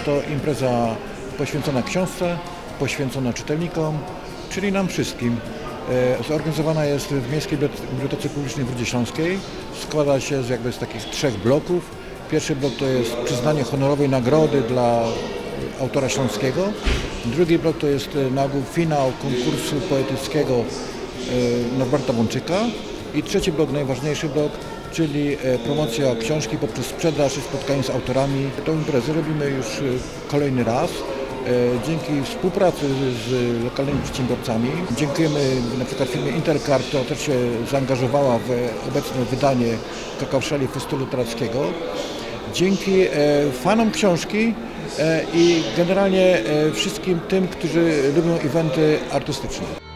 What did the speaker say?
Jest to impreza poświęcona książce, poświęcona czytelnikom, czyli nam wszystkim. E, Zorganizowana jest w Miejskiej Bibliotece Publicznej w Rudzie Śląskiej. Składa się z jakby z takich trzech bloków. Pierwszy blok to jest przyznanie honorowej nagrody dla autora śląskiego. Drugi blok to jest e, nagłów finał konkursu poetyckiego e, Norberta Bączyka. I trzeci blok, najważniejszy blok, czyli e, promocja książki poprzez sprzedaż i spotkanie z autorami. Tą imprezę robimy już e, kolejny raz. E, Dzięki współpracy z lokalnymi przedsiębiorcami. Dziękujemy na przykład firmie Intercard, która też się zaangażowała w obecne wydanie Kakao Festu Literackiego. Dzięki fanom książki i generalnie wszystkim tym, którzy lubią eventy artystyczne.